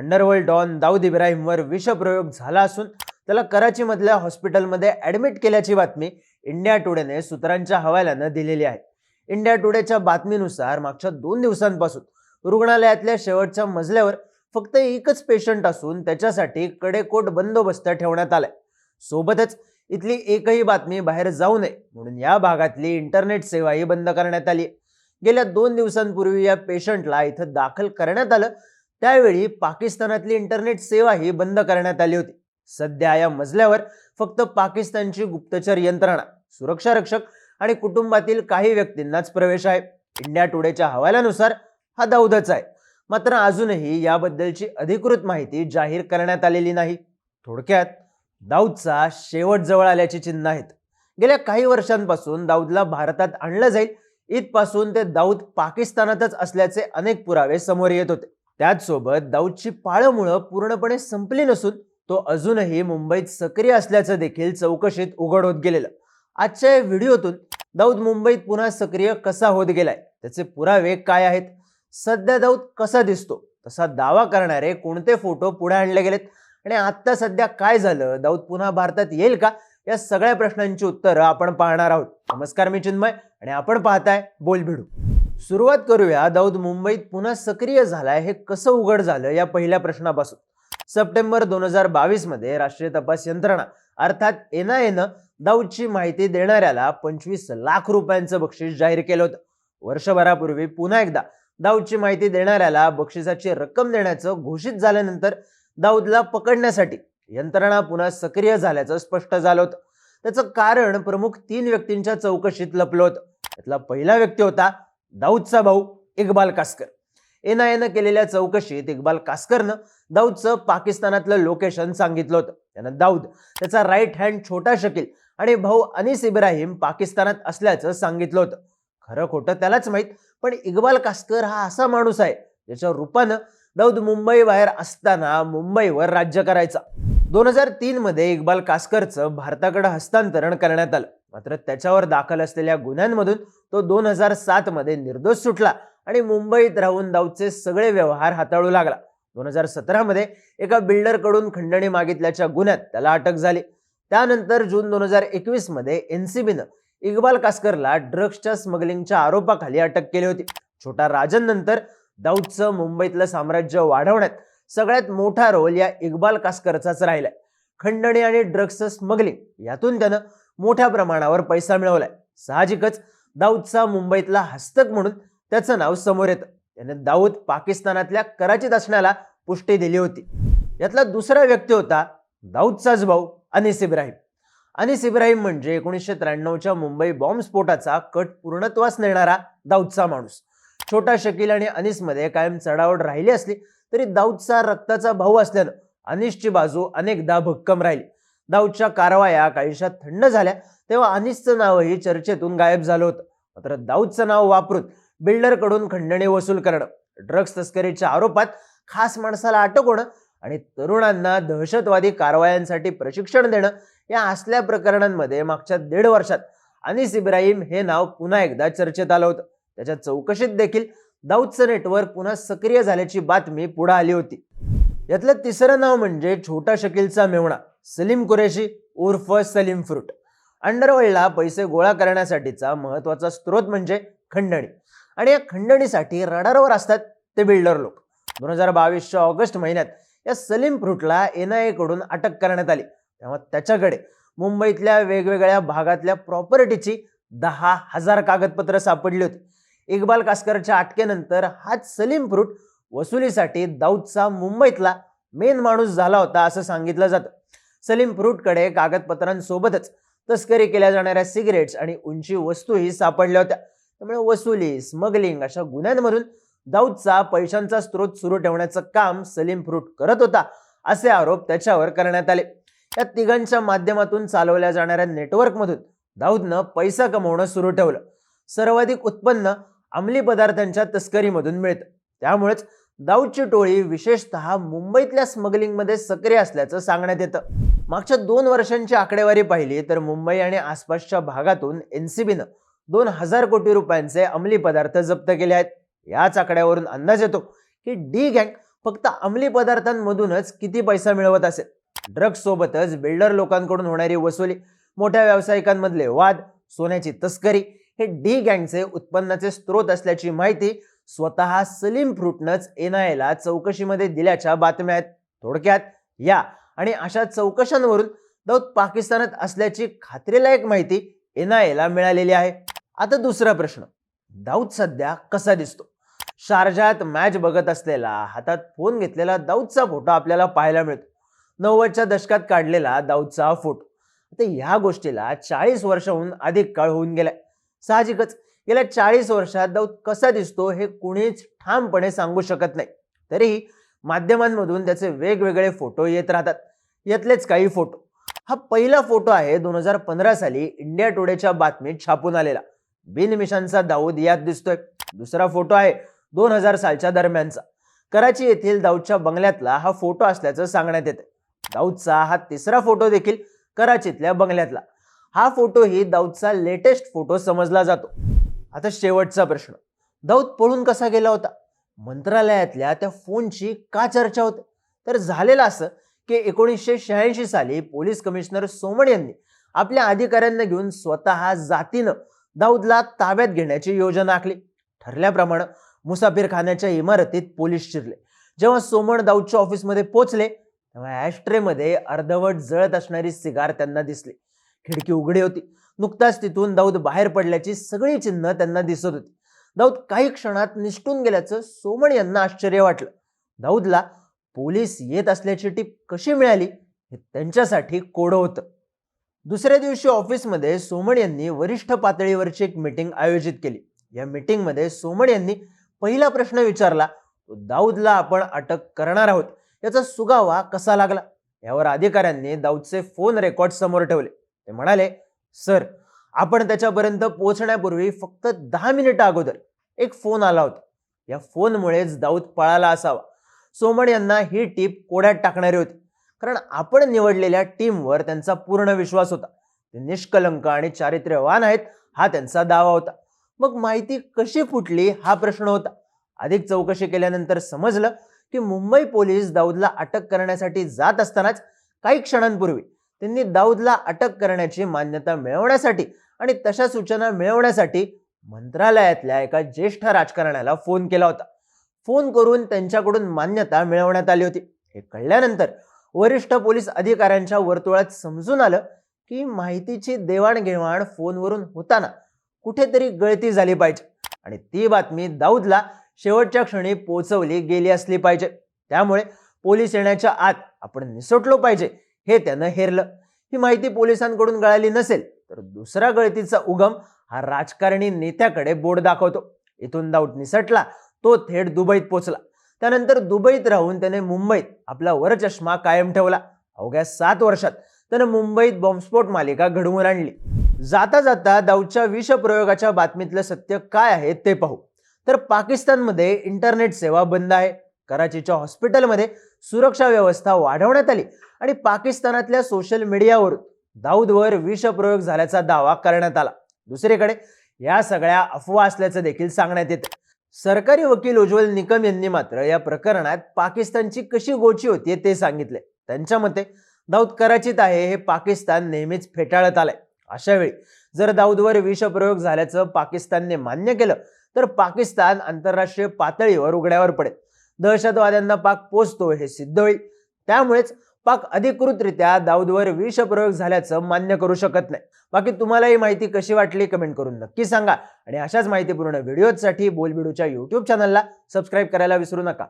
Underworld don Dawood इब्राहिमवर विषप्रयोग झाला असून त्याला कराचीमधल्या हॉस्पिटलमध्ये ऍडमिट केल्याची बातमी इंडिया टुडेने सूत्रांच्या हवाल्यानं दिलेली आहे. इंडिया टुडेच्या बातमीनुसार मागच्या दोन दिवसांपासून रुग्णालयातल्या शेवटच्या मजल्यावर फक्त एकच पेशंट असून त्याच्यासाठी कडेकोट बंदोबस्त ठेवण्यात आलाय. सोबतच इथली एकही बातमी बाहेर जाऊ नये म्हणून या भागातली इंटरनेट सेवाही बंद करण्यात आली गेल्या दोन दिवसांपूर्वी या पेशंटला इथं दाखल करण्यात आलं त्यावेळी पाकिस्तानातली इंटरनेट सेवा ही बंद करण्यात आली होती. सध्या या मजल्यावर फक्त पाकिस्तानची गुप्तचर यंत्रणा सुरक्षा रक्षक आणि कुटुंबातील काही व्यक्तींनाच प्रवेश आहे. इंडिया टुडेच्या हवाल्यानुसार हा दाऊदच आहे. मात्र अजूनही याबद्दलची अधिकृत माहिती जाहीर करण्यात आलेली नाही. थोडक्यात दाऊदचा शेवट जवळ आल्याची चिन्ह आहेत. गेल्या काही वर्षांपासून दाऊदला भारतात आणलं जाईल. इथपासून ते दाऊद पाकिस्तानातच असल्याचे अनेक पुरावे समोर येत होते. त्याचसोबत दाऊदची पाळमुळं पूर्णपणे संपली नसून तो अजूनही मुंबईत सक्रिय असल्याचं देखील चौकशीत उघड होत गेलेलं. आजच्या या व्हिडिओतून दाऊद मुंबईत पुन्हा सक्रिय कसा होत गेलाय? त्याचे पुरावे काय आहेत? सध्या दाऊद कसा दिसतो? तसा दावा करणारे कोणते फोटो पुढे आणले गेलेत? आणि आत्ता सध्या काय झालं? दाऊद पुन्हा भारतात येईल का? या सगळ्या प्रश्नांची उत्तरं आपण पाहणार आहोत. नमस्कार मी चिन्मय आणि आपण पाहताय बोल भिडू सुरुवात करूया. दाऊद मुंबईत पुन्हा सक्रिय झालाय. हे कसं उघड झालं या पहिल्या प्रश्नापासून? सप्टेंबर दोन हजार बावीसमध्ये राष्ट्रीय तपास यंत्रणा अर्थात एन आय एनं दाऊदची माहिती देणाऱ्याला पंचवीस लाख रुपयांचं बक्षीस जाहीर केलं होतं. वर्षभरापूर्वी पुन्हा एकदा दाऊदची माहिती देणाऱ्याला बक्षिसाची रक्कम देण्याचं घोषित झाल्यानंतर दाऊदला पकडण्यासाठी यंत्रणा पुन्हा सक्रिय झाल्याचं स्पष्ट झालं होतं. त्याचं कारण प्रमुख तीन व्यक्तींच्या चौकशीत लपलं होतं. त्यातला पहिला व्यक्ती होता दाऊदचा भाऊ इक्बाल कास्कर. एन केलेल्या चौकशीत इक्बाल कास्करनं दाऊदचं पाकिस्तानातलं लोकेशन सांगितलं होतं. त्यानं दाऊद त्याचा राईट हँड छोटा शकील आणि भाऊ अनिस इब्राहिम पाकिस्तानात असल्याचं सांगितलं होतं. खरं खोटं त्यालाच माहीत पण इक्बाल कास्कर हा असा माणूस आहे ज्याच्या रूपानं दाऊद मुंबई बाहेर असताना मुंबईवर राज्य करायचा. दोन हजार तीनमध्ये इक्बाल कासकरचं भारताकडे हस्तांतरण करण्यात आलं. मात्र त्याच्यावर दाखल असलेल्या गुन्ह्यांमधून तो दोन हजार सातमध्ये निर्दोष सुटला आणि मुंबईत राहून दाऊदचे सगळे व्यवहार हाताळू लागला. दोन हजार सतरामध्ये एका बिल्डरकडून खंडणी मागितल्याच्या गुन्ह्यात त्याला अटक झाली. त्यानंतर जून दोन हजार एकवीसमध्ये एन सी एनसीबीनं इक्बाल कासकरला ड्रग्सच्या स्मगलिंगच्या आरोपाखाली अटक केली होती. छोटा राजन नंतर दाऊदचं मुंबईतलं साम्राज्य वाढवण्यात सगळ्यात मोठा रोल या इक्बाल कास्करचाच राहिलाय. खंडणी आणि ड्रग्सचं स्मगलिंग यातून त्यानं मोठ्या प्रमाणावर पैसा मिळवलाय. साहजिकच दाऊदचा मुंबईतला हस्तक म्हणून त्याचं नाव समोर येतं. त्याने दाऊद पाकिस्तानातल्या कराचीत असण्याला पुष्टी दिली होती. यातला दुसरा व्यक्ती होता दाऊदचाच भाऊ अनिस इब्राहिम. अनिस इब्राहिम म्हणजे एकोणीसशे त्र्याण्णवच्या मुंबई बॉम्बस्फोटाचा कट पूर्णत्वास नेणारा दाऊदचा माणूस. छोटा शकील आणि अनिसमध्ये कायम चढावड राहिली असली तरी दाऊदचा रक्ताचा भाऊ असल्यानं अनिसची बाजू अनेकदा भक्कम राहिली. दाऊदच्या कारवाया काहीशा थंड झाल्या. तेव्हा अनिसचं नावही चर्चेतून गायब झालं होतं. मात्र दाऊदचं नाव वापरून बिल्डरकडून खंडणी वसूल करणं ड्रग्ज तस्करीच्या आरोपात खास माणसाला अटक होणं आणि तरुणांना दहशतवादी कारवायांसाठी प्रशिक्षण देणं या असल्या प्रकरणांमध्ये मागच्या दीड वर्षात अनिस इब्राहिम हे नाव पुन्हा एकदा चर्चेत आलं होतं. त्याच्या चौकशीत देखील दाऊदचं नेटवर्क पुन्हा सक्रिय झाल्याची बातमी पुढे आली होती. यातलं तिसरं नाव म्हणजे छोटा शकीलचा मेवणा सलीम कुरेशी उर्फ सलीम फ्रूट. अंडरवर्ल्डला पैसे गोळा करण्यासाठीचा महत्त्वाचा स्रोत म्हणजे खंडणी. आणि या खंडणीसाठी रडारवर असतात ते बिल्डर लोक. दोन हजार बावीसच्या ऑगस्ट महिन्यात या सलीम फ्रूटला एन आयकडून अटक करण्यात आली. तेव्हा त्याच्याकडे मुंबईतल्या वेगवेगळ्या भागातल्या प्रॉपर्टीची दहा हजार कागदपत्र सापडली होती. इक्बाल कासकरच्या अटकेनंतर हाच सलीम फ्रूट वसुलीसाठी दाऊदचा मुंबईतला मेन माणूस झाला होता असं सांगितलं जातं. सलीम फ्रूटकडे कागदपत्रांसोबतच तस्करी केल्या जाणाऱ्या सिगरेट्स आणि उंची वस्तूही सापडल्या होत्या. त्यामुळे वसुली स्मगलिंग अशा गुन्ह्यांमधून दाऊदचा पैशांचा स्रोत सुरू ठेवण्याचं काम सलीम फ्रूट करत होता असे आरोप त्याच्यावर करण्यात आले. या तिघांच्या माध्यमातून चालवल्या जाणाऱ्या नेटवर्कमधून दाऊदनं पैसा कमवणं सुरू ठेवलं. सर्वाधिक उत्पन्न अंमली पदार्थांच्या तस्करीमधून मिळतं. त्यामुळेच दाऊदची टोळी विशेषतः मुंबईतल्या स्मगलिंगमध्ये सक्रिय असल्याचं सांगण्यात येतं. मागच्या दोन वर्षांची आकडेवारी पाहिली तर मुंबई आणि आसपासच्या भागातून एनसीबीनं दोन हजार कोटी रुपयांचे अंमली पदार्थ जप्त केले आहेत. याच आकड्यावरून अंदाज येतो की डी गँग फक्त अंमली पदार्थांमधूनच किती पैसा मिळवत असेल. ड्रग्ज सोबतच बिल्डर लोकांकडून होणारी वसुली मोठ्या व्यावसायिकांमधले वाद सोन्याची तस्करी हे डी गँगचे उत्पन्नाचे स्रोत असल्याची माहिती स्वतः सलीम फ्रुटनच एनआयला चौकशीमध्ये दिल्याच्या बातम्या आहेत. थोडक्यात या आणि अशा चौकशांवरून दाऊद पाकिस्तानात असल्याची खात्रीलायक माहिती एनआयला मिळालेली आहे. आता दुसरा प्रश्न दाऊद सध्या कसा दिसतो? शारजात मॅच बघत असलेला हातात फोन घेतलेला दाऊदचा फोटो आपल्याला पाहायला मिळतो. नव्वदच्या दशकात काढलेला दाऊदचा हा फोटो आता ह्या गोष्टीला चाळीस वर्षाहून अधिक काळ होऊन गेलाय. साहजिकच. गेल्या चाळीस वर्षात दाऊद कसा दिसतो हे कुणीच ठामपणे सांगू शकत नाही. तरीही माध्यमांमधून त्याचे वेगवेगळे फोटो येत राहतात. यातलेच काही फोटो. हा पहिला फोटो आहे दोन हजार पंधरा साली इंडिया टुडेच्या बातमीत छापून आलेला. बिनमिशांचा दाऊद यात दिसतोय. दुसरा फोटो आहे दोन हजार सालच्या दरम्यानचा. कराची येथील दाऊदच्या बंगल्यातला हा फोटो असल्याचं सांगण्यात येतं दाऊदचा हा तिसरा फोटो देखील कराचीतल्या बंगल्यातला. हा फोटोही दाऊदचा लेटेस्ट फोटो समजला जातो. आता शेवटचा प्रश्न. दाऊद पळून कसा गेला होता? मंत्रालयातल्या त्या फोनची का चर्चा होते? तर झालेलं असं की एकोणीसशे शहाऐंशी साली पोलीस कमिशनर सोमण यांनी आपल्या अधिकाऱ्यांना घेऊन स्वतः जातीनं दाऊदला ताब्यात घेण्याची योजना आखली. ठरल्याप्रमाणे मुसाफिरखान्याच्या इमारतीत पोलीस शिरले. जेव्हा सोमण दाऊदच्या ऑफिसमध्ये पोहोचले तेव्हा ॲस्ट्रेमध्ये अर्धवट जळत असणारी सिगार त्यांना दिसली. खिडकी उघडी होती. नुकताच तिथून दाऊद बाहेर पडल्याची सगळी चिन्ह त्यांना दिसत होती. दाऊद काही क्षणात निष्ठून गेल्याचं सोमण यांना आश्चर्य वाटलं. दाऊदला पोलीस येत असल्याची टीप कशी मिळाली हे त्यांच्यासाठी कोडं होतं. दुसऱ्या दिवशी ऑफिसमध्ये सोमण यांनी वरिष्ठ पातळीवरची एक मीटिंग आयोजित केली. या मीटिंगमध्ये सोमण यांनी पहिला प्रश्न विचारला तो दाऊदला आपण अटक करणार आहोत. याचा सुगावा कसा लागला? यावर अधिकाऱ्यांनी दाऊदचे फोन रेकॉर्ड समोर ठेवले. ते म्हणाले सर आपण त्याच्यापर्यंत पोहोचण्यापूर्वी फक्त दहा मिनिटं अगोदर एक फोन आला होता. या फोनमुळेच दाऊद पळाला असावा. सोमण यांना ही टीप कोड्यात टाकणारी होती. कारण आपण निवडलेल्या टीमवर त्यांचा पूर्ण विश्वास होता. ते निष्कलंक आणि चारित्र्यवान आहेत हा त्यांचा दावा होता. मग माहिती कशी फुटली हा प्रश्न होता. अधिक चौकशी केल्यानंतर समजलं की मुंबई पोलीस दाऊदला अटक करण्यासाठी जात असतानाच काही क्षणांपूर्वी त्यांनी दाऊदला अटक करण्याची मान्यता मिळवण्यासाठी आणि तशा सूचना मिळवण्यासाठी मंत्रालयातल्या एका ज्येष्ठ राजकारण्याला फोन केला होता. फोन करून त्यांच्याकडून मान्यता मिळवण्यात आली होती. हे कळल्यानंतर वरिष्ठ पोलीस अधिकाऱ्यांच्या वर्तुळात समजून आलं की माहितीची देवाणघेवाण फोनवरून होताना कुठेतरी गळती झाली पाहिजे आणि ती बातमी दाऊदला शेवटच्या क्षणी पोचवली गेली असली पाहिजे. त्यामुळे पोलीस येण्याच्या आत आपण निसटलो पाहिजे. हे त्यानं हेरलं. ही माहिती पोलिसांकडून गळाली नसेल तर दुसरा गळतीचा उगम हा राजकारणी नेत्याकडे बोर्ड दाखवतो. इथून दाऊट निसटला तो थेट दुबईत पोचला. त्यानंतर दुबईत राहून त्याने मुंबईत आपला वरचष्मा कायम ठेवला. अवघ्या सात वर्षात त्यानं मुंबईत बॉम्बस्फोट मालिका घडवून आणली. जाता जाता दाऊदच्या विषप्रयोगाच्या बातमीतलं सत्य काय आहे ते पाहू. तर पाकिस्तानमध्ये इंटरनेट सेवा बंद आहे. कराचीच्या हॉस्पिटलमध्ये सुरक्षा व्यवस्था वाढवण्यात आली. आणि पाकिस्तानातल्या सोशल मीडियावर दाऊदवर विषप्रयोग झाल्याचा दावा करण्यात आला. दुसरीकडे या सगळ्या अफवा असल्याचं देखील सांगण्यात येतं. सरकारी वकील उज्ज्वल निकम यांनी मात्र या प्रकरणात पाकिस्तानची कशी गोची होती ते सांगितले त्यांच्या मते दाऊद कराचीत आहे हे पाकिस्तान नेहमीच फेटाळत आलंय. अशा वेळी जर दाऊदवर विषप्रयोग झाल्याचं पाकिस्तानने मान्य केलं तर पाकिस्तान आंतरराष्ट्रीय पातळीवर उघड्यावर पडेल. दहशतवाद्यांना पाक पोचतो हे सिद्ध होईल. त्यामुळेच पाक अधिकृतरित्या दाऊदवर विषप्रयोग झाल्याचं मान्य करू शकत नाही. बाकी तुम्हाला ही माहिती कशी वाटली कमेंट करून नक्की सांगा. आणि अशाच माहितीपूर्ण व्हिडिओजसाठी बोलबिडूच्या युट्यूब चॅनलला सबस्क्राईब करायला विसरू नका.